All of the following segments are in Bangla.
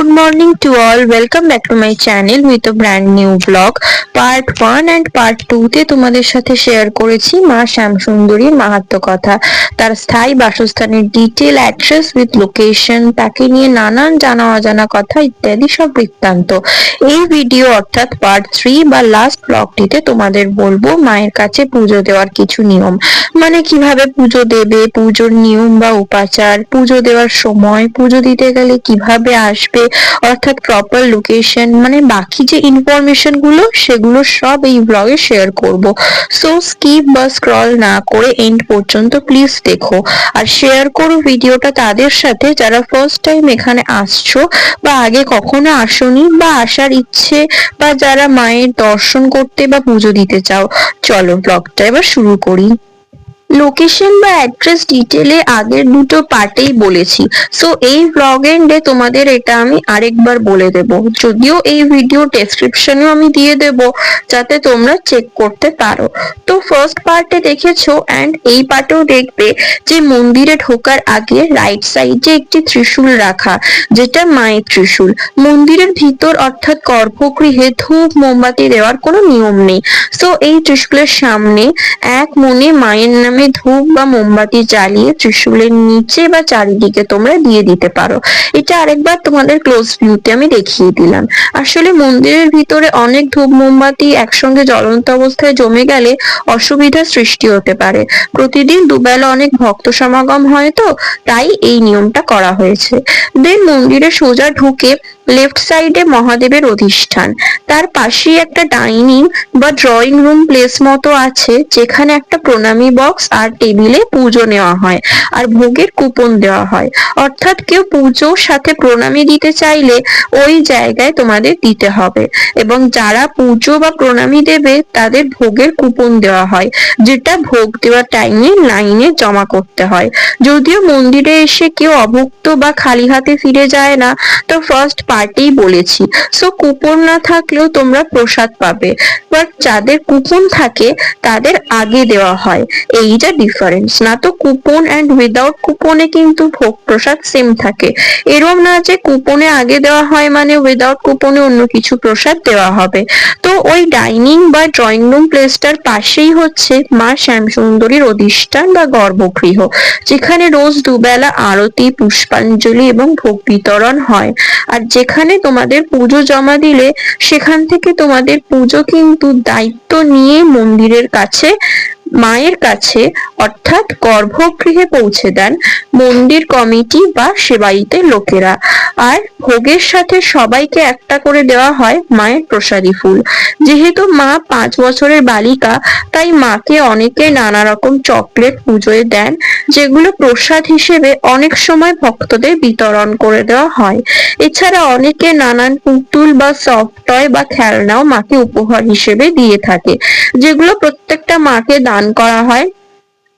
Good morning to all. Welcome back to my channel with a brand new vlog. Part 1 and part 2 তে তোমাদের সাথে শেয়ার করেছি মা শ্যামসুন্দরীর মাহাত্ম কথা তার স্থায়ী বাসস্থানের ডিটেল অ্যাড্রেস উইথ লোকেশন তাকে নিয়ে নানান জানা অজানা কথা ইত্যাদি সব বৃত্তান্ত এই ভিডিও অর্থাৎ পার্ট 3 বা লাস্ট ব্লগটিতে তোমাদের বলব মায়ের কাছে পুজো দেওয়ার কিছু নিয়ম মানে কীভাবে পুজো দেবে, পুজোর নিয়ম বা উপাচার, পুজো দেওয়ার সময়, পুজো দিতে গেলে কীভাবে আসবে অর্থাৎ প্রপার লোকেশন মানে বাকি যে ইনফরমেশনগুলো, সেগুলো সব এই ব্লগে শেয়ার করব। সো স্কিপ বা স্ক্রল না করে এন্ড পর্যন্ত প্লিজ দেখো। আর শেয়ার করো ভিডিওটা তাদের সাথে, যারা ফার্স্ট টাইম এখানে আসছো, বা আগে কখনো আসনি, বা আসার ইচ্ছে, বা যারা মায়ের দর্শন করতে বা পুজো দিতে চাও, চলো ব্লগটা এবার শুরু করি। লোকেশন বা অ্যাড্রেস ডিটেলে আগের দুটো পার্টেই বলেছি। সো এই ব্লগ এন্ডে তোমাদের এটা আমি আরেকবার বলে দেব। যদিও এই ভিডিও ডেসক্রিপশনেও আমি দিয়ে দেব, যাতে তোমরা চেক করতে পারো। তো ফার্স্ট পার্টে দেখেছ অ্যান্ড এই পার্টেও দেখবে যে মন্দিরে ঢোকার আগে রাইট সাইডে একটি ত্রিশূল রাখা, যেটা মায়ের ত্রিশূল। মন্দিরের ভিতর অর্থাৎ গর্ভগৃহে ধূপ, মোমবাতি দেওয়ার কোনো নিয়ম নেই। সো এই ত্রিশূলের সামনে এক মনে মায়ের নামে প্রথমে ধূপ বা মোমবাতি জ্বালিয়ে ত্রিশূলের নিচে বা চারিদিকে তোমরা দিয়ে দিতে পারো। এটা আরেকবার তোমাদের ক্লোজ ভিউতে আমি দেখিয়ে দিলাম। আসলে মন্দিরের ভিতরে অনেক ধূপ, মোমবাতি একসঙ্গে জ্বলন্ত অবস্থায় জমে গেলে অসুবিধার সৃষ্টি হতে পারে। প্রতিদিন দুবেলা অনেক ভক্ত সমাগম হয় তো, তাই এই নিয়মটা করা হয়েছে। দেন মন্দিরে সোজা ঢুকে লেফট সাইডে মহাদেবের অধিষ্ঠান। তার পাশেই একটা ডাইনিং বা ড্রয়িং রুম প্লেস মতো আছে, যেখানে একটা প্রণামী বক্স আর টেবিলে পুজো নেওয়া হয় আর ভোগের কুপন দেওয়া হয়। অর্থাৎ কেউ পুজোর সাথে প্রণামী দিতে চাইলে ওই জায়গায় তোমাদের দিতে হবে এবং যারা পুজো বা প্রণামী দেবে, তাদের ভোগের কুপন দেওয়া হয়, যেটা ভোগ দেওয়ার টাইমে লাইনে জমা করতে হয়। যদিও মন্দিরে এসে কেউ অভুক্ত বা খালি হাতে ফিরে যায় না, তো ফার্স্ট পার্টেই বলেছি। সো কুপন না থাকলেও তোমরা প্রসাদ পাবে। বাট যাদের কুপন থাকে, তাদের আগে দেওয়া হয়। এইটা ডিফারেন্স না তো কুপন অ্যান্ড উইদাউট কুপনে কিন্তু ভোগ প্রসাদ সেম থাকে। এরম না যে কুপনে আগে দেওয়া হয় মানে উইদাউট কুপনে অন্য কিছু প্রসাদ দেওয়া হবে। তো ওই ডাইনিং বা ড্রয়িং রুম প্লেসটার পাশেই হচ্ছে মা শ্যামসুন্দরীর অধিষ্ঠান বা গর্ভগৃহ। যেখানে রোজ দুবেলা আরতি, পুষ্পাঞ্জলি এবং ভোগ বিতরণ হয়। আর যেখানে তোমাদের পুজো জমা দিলে সেখান থেকে তোমাদের পুজো কিন্তু দায়িত্ব নিয়ে মন্দিরের কাছে, মায়ের কাছে অর্থাৎ গর্ভগৃহে পৌঁছে দেন মন্দির কমিটি বা সেবাইতে লোকেরা। আর ভোগের সাথে সবাইকে একটা করে দেওয়া হয় মায়ের প্রসাদী ফুল। যেহেতু মা পাঁচ বছরের বালিকা, তাই মাকে অনেকে নানা রকম চকলেট পুজোয় দেন, যেগুলো প্রসাদ হিসেবে অনেক সময় ভক্তদের বিতরণ করে দেওয়া হয়। এছাড়া অনেকে নানান পুতুল বা সফট টয় বা খেলনাও মাকে উপহার হিসেবে দিয়ে থাকে, যেগুলো প্রত্যেকটা মাকে দান করা হয়।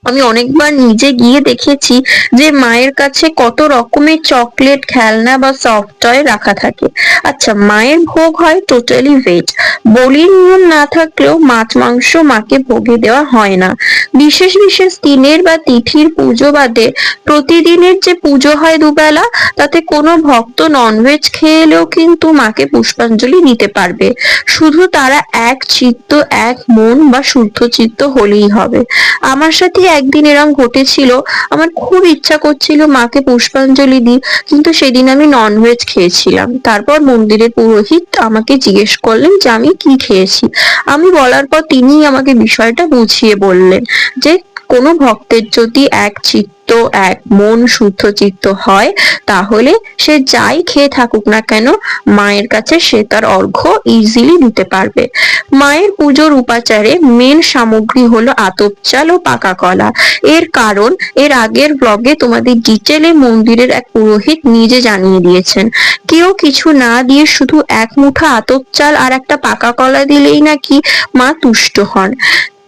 আমি অনেকবার নিজে গিয়ে দেখেছি যে মায়ের কাছে কত রকমের চকলেট, খেলনা বা সফট টয় রাখা থাকে। আচ্ছা মায়ের ভোগ হয় টোটালি ভেজ বলির নিয়ম না থাকলেও মাছ, মাংস মাকে ভোগে দেওয়া হয় না। বিশেষ বিশেষ দিনের বা তিথির পুজো বাদে প্রতিদিনের যে পুজো হয় দুবেলা, তাতে কোনো ভক্ত ননভেজ খেয়ে এলেও কিন্তু মাকে পুষ্পাঞ্জলি দিতে পারবে। শুধু তারা এক চিত্ত, এক মন বা শুদ্ধ চিত্ত হলেই হবে। আমার সাথে একদিন এরম ঘটেছিল, আমার খুব ইচ্ছা করছিল মাকে পুষ্পাঞ্জলি দিই, কিন্তু সেদিন আমি ননভেজ খেয়েছিলাম। তারপর মন্দিরের পুরোহিত আমাকে জিজ্ঞেস করলেন যে, আমি কি খেয়েছি? আমি বলার পর তিনি আমাকে বিষয়টা বুঝিয়ে বললেন। যে কোনো ভক্তের যদি এক চিত্ত, এক মন শুদ্ধ চিত্ত হয়, তাহলে সে যাই খেয়ে থাকুক না কেন, মায়ের কাছে সে তার অর্ঘ্য ইজিলি দিতে পারবে। মায়ের পুজোর উপাচারে মেন সামগ্রী হলো আতপ চাল ও পাকা কলা। এর কারণ, এর আগের ব্লগে তোমাদের ডিটেলে মন্দিরের এক পুরোহিত নিজে জানিয়ে দিয়েছেন। কেউ কিছু না দিয়ে শুধু এক মুঠা আতপ চাল আর একটা পাকা কলা দিলেই নাকি মা তুষ্ট হন।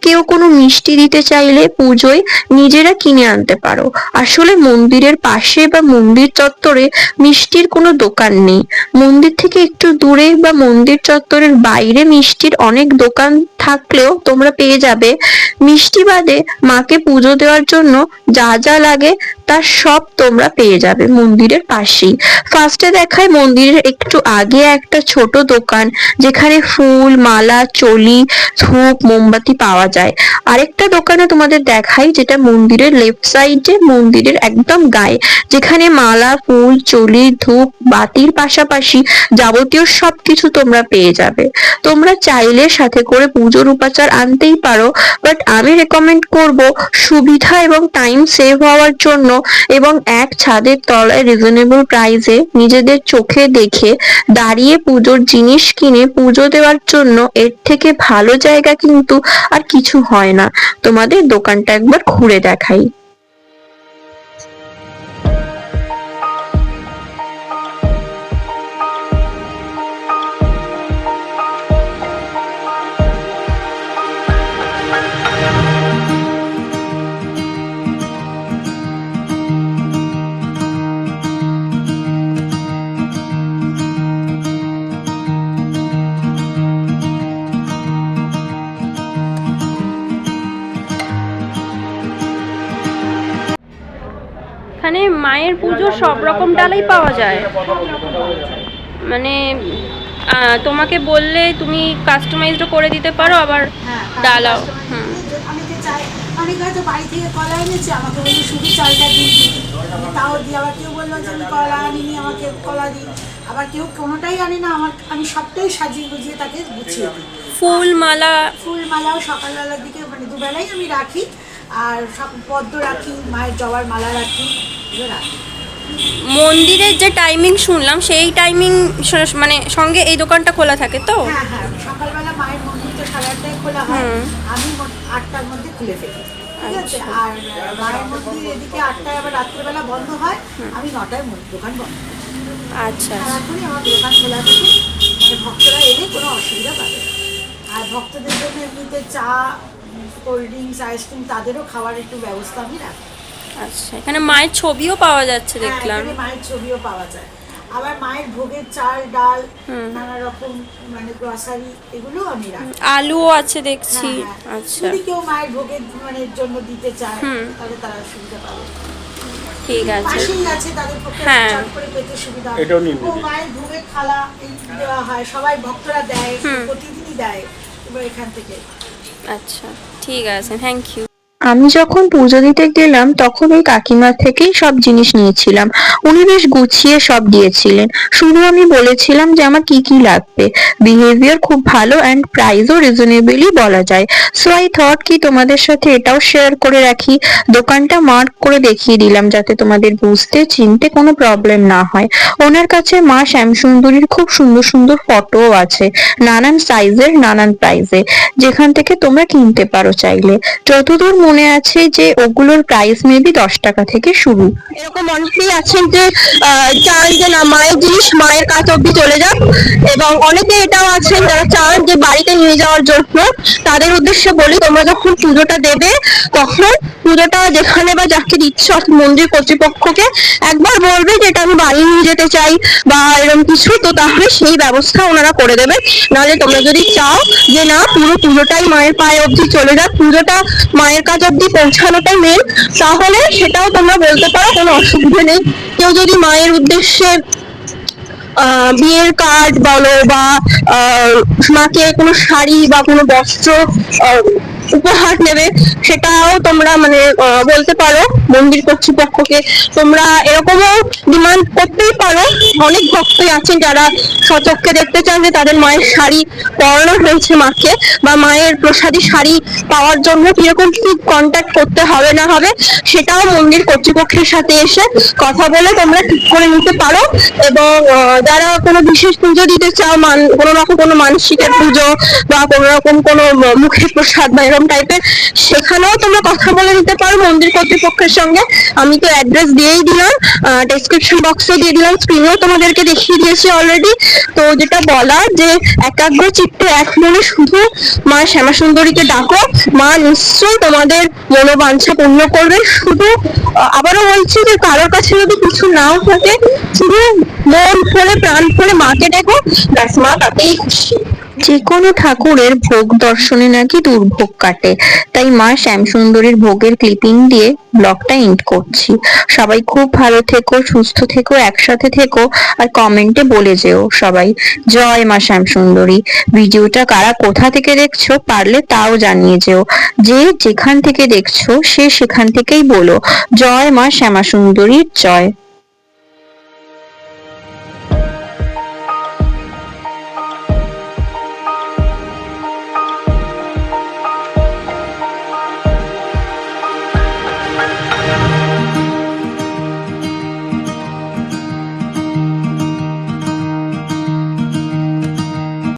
কেউ কোনো মিষ্টি দিতে চাইলে পুজোয় নিজেরা কিনে আনতে পারো। আসলে মন্দিরের পাশে বা মন্দির চত্বরে মিষ্টির কোনো দোকান নেই। মন্দির থেকে একটু দূরে বা মন্দির চত্বরের বাইরে মিষ্টির অনেক দোকান থাকলেও তোমরা পেয়ে যাবে। মিষ্টি বাদে মাকে পুজো দেওয়ার জন্য যা যা লাগে তার সব তোমরা পেয়ে যাবে মন্দিরের পাশেই। ফার্স্টে দেখায় মন্দিরের একটু আগে একটা ছোট দোকান, যেখানে ফুল, মালা, চলি, ধূপ, মোমবাতি পাওয়া যায়। আরেকটা দোকানে তোমাদের দেখাই, যেটা মন্দিরের লেফট সাইডে মন্দিরের একদম গায়ে, যেখানে মালা, ফুল, চলি, ধূপ, বাতির পাশাপাশি যাবতীয় সবকিছু তোমরা পেয়ে যাবে। তোমরা চাইলে সাথে করে পুজোর উপাচার আনতেই পারো বাট আমি রেকমেন্ড করব সুবিধা এবং টাইম সেভ হওয়ার জন্য এবং এক ছাদের তলায় রিজনেবল প্রাইসে নিজেদের চোখে দেখে দাঁড়িয়ে পুজোর জিনিস কিনে পুজো দেওয়ার জন্য এর থেকে ভালো জায়গা কিন্তু আর কিছু হয় না। তোমাদের দোকানটা একবার ঘুরে দেখাই। মায়ের পুজো সব রকম ডালাই পাওয়া যায়। মানে তোমাকে বললে তুমি কাস্টমাইজডও করে দিতে পারো আবার হ্যাঁ, ডালাও হুম। অনেক হয়তো বাড়ি থেকে কলা এনেছে আমাকে শুধু চালটা দিই। তাও দিই আবার কেউ বলল যে আমি কলা আনিনি আমাকে কলা দিই। আবার কেউ কোনোটাই আনে না আমার আমি সবটাই সাজিয়ে গুজিয়ে তাকে গুছিয়ে দিই। ফুল মালা ফুল মালাও সকালবেলার দিকে মানে দুবেলাই আমি রাখি। আর সব পদ্ম রাখি মায়ের জবার মালা রাখি এগুলো রাখি। মন্দিরের যে টাইমিং শুনলাম সেই টাইমিং মানে সঙ্গে এই দোকানটা খোলা থাকে তো? হ্যাঁ হ্যাঁ সকালবেলা মায়ের মন্দির তো সাড়ে আটটায় খোলা হয়। আমি আটটার মধ্যে খুলে ফেলি। ঠিক আছে? আর মায়ের মন্দির এদিকে আটটায় আবার রাত্রেবেলা বন্ধ হয়। আমি নটায় দোকান বন্ধ আচ্ছা। সারাক্ষণই আমার দোকান খোলা থাকে। মানে ভক্তরা এলে কোনো অসুবিধা পাবে। আর ভক্তদের জন্য এমনিতে চা কোল্ড ড্রিঙ্কস আইসক্রিম তাদেরও খাওয়ার একটু ব্যবস্থা আমি রাখি। আচ্ছা এখানে মায়ের ছবিও পাওয়া যাচ্ছে হ্যাঁ, দেখলাম। মায়ের ছবিও পাওয়া যায়। আবার মায়ের ভোগের চাল ডাল নানা রকম মানে গ্রসারি এগুলোও আমি রাখি। আলুও আছে দেখছি। হ্যাঁ, হ্যাঁ। আচ্ছা। যদি কেউ মায়ের ভোগের মানে জন্য দিতে চায় তাহলে তারা সুবিধা পাবে। ঠিক আছে। পাশেই আছে তাদের পক্ষে হ্যাঁ। করে পেতে সুবিধা এটাও নিয়ে মায়ের ভোগের থালা দেওয়া হয় সবাই ভক্তরা দেয় প্রতিদিনই দেয় এবার এখান থেকে। আচ্ছা ঠিক আছে থ্যাংক ইউ আমি যখন পুজো দিতে গেলাম, তখন ওই কাকিমার থেকেই সব জিনিস নিয়েছিলাম। উনি বেশ গুছিয়ে সব দিয়েছিলেন। শুধু আমি বলেছিলাম যে আমার কি কি লাগবে। বিহেভিয়ার খুব ভালো অ্যান্ড প্রাইসও রিজনেবলই বলা যায়। সো আই থট কি তোমাদের সাথে এটাও শেয়ার করে রাখি। দোকানটা মার্ক করে দেখিয়ে দিলাম যাতে তোমাদের বুঝতে, চিনতে কোনো প্রবলেম না হয়। ওনার কাছে মা শ্যামসুন্দরীর খুব সুন্দর সুন্দর ফটোও আছে। নানান সাইজের নানান প্রাইজে যেখান থেকে তোমরা কিনতে পারো চাইলে। যতদূর মনে আছে যে ওগুলোর প্রাইস মেবি দশ টাকা থেকে শুরু। এরকম অনেকেই আছেন যে চান যে না, মায়ের জিনিস মায়ের কাছ অব্দি চলে যাক। এবং অনেকে এটাও আছেন, যারা চান নিয়ে যাওয়ার জন্য। তাদের উদ্দেশ্যে বলি, তোমরা যখন পুজোটা দেবে, তখন পুজোটা যেখানে বা যাকে দিচ্ছ মন্দির কর্তৃপক্ষকে, একবার বলবে যে এটা আমি বাড়ি নিয়ে যেতে চাই বা এরকম কিছু, তো তাহলে সেই ব্যবস্থা ওনারা করে দেবে নাহলে তোমরা যদি চাও যে না, পুরো পুজোটাই মায়ের পায়ে অবধি চলে যাক, পুজোটা মায়ের কাছে অবধি পৌঁছানোটাই মেন তাহলে সেটাও তোমরা বলতে পারো, কোনো অসুবিধা নেই। কেউ যদি মায়ের উদ্দেশ্যে বিয়ের কার্ড বলো বা মাকে কোনো শাড়ি বা কোনো বস্ত্র উপহার নেবে, সেটাও তোমরা মানে বলতে পারো। মন্দির কর্তৃপক্ষকে। তোমরা এরকমও ডিমান্ড করতেই পারো। অনেক ভক্তই আছেন যারা সচক্ষে দেখতে চান যে তাদের মায়ের শাড়ি পরানো হয়েছে মাকে বা মায়ের প্রসাদী শাড়ি পাওয়ার জন্য কীরকম কি কন্ট্যাক্ট করতে হবে না হবে সেটাও মন্দির কর্তৃপক্ষের সাথে এসে কথা বলে তোমরা ঠিক করে নিতে পারো এবং যারা কোনো বিশেষ পুজো দিতে চাও, মান, কোনো রকম কোনো মানসিকের পুজো বা কোনো রকম কোনো মুখের প্রসাদ বা এরকম টাইপের সেখানেও তোমরা কথা বলে নিতে পারো মন্দির কর্তৃপক্ষের সাথে সঙ্গে। আমি তো অ্যাড্রেস দিয়েই দিলাম ডেসক্রিপশন বক্সে দিয়ে দিলাম স্ক্রিনেও তোমাদেরকে দেখিয়ে দিয়েছি অলরেডি তো যেটা বলার যে একাগ্র চিত্তে এক মনে শুধু মা শ্যামা সুন্দরীকে ডাকো, মা নিশ্চয়ই তোমাদের মনোবাঞ্ছা পূর্ণ করবে। শুধু আবারও বলছি যে কারোর কাছে যদি কিছু নাও থাকে, শুধু মন খুলে প্রাণ খুলে মাকে দেখো ব্যাস মা তাতেই খুশি। যে কোনো ঠাকুরের ভোগ দর্শনে নাকি দুর্ভোগ কাটে। তাই মা শ্যামসুন্দরীর ভোগের ক্লিপিং দিয়ে ব্লগটা এন্ড করছি। সবাই খুব ভালো থেকো, সুস্থ থেকো, একসাথে থেকো, আর কমেন্টে বলে যেও সবাই। জয় মা শ্যামসুন্দরী। ভিডিওটা কারা কোথা থেকে দেখছ পারলে তাও জানিয়ে যেও। যে যেখান থেকে দেখছ সে সেখান থেকেই বলো। জয় মা শ্যামা সুন্দরীর জয়।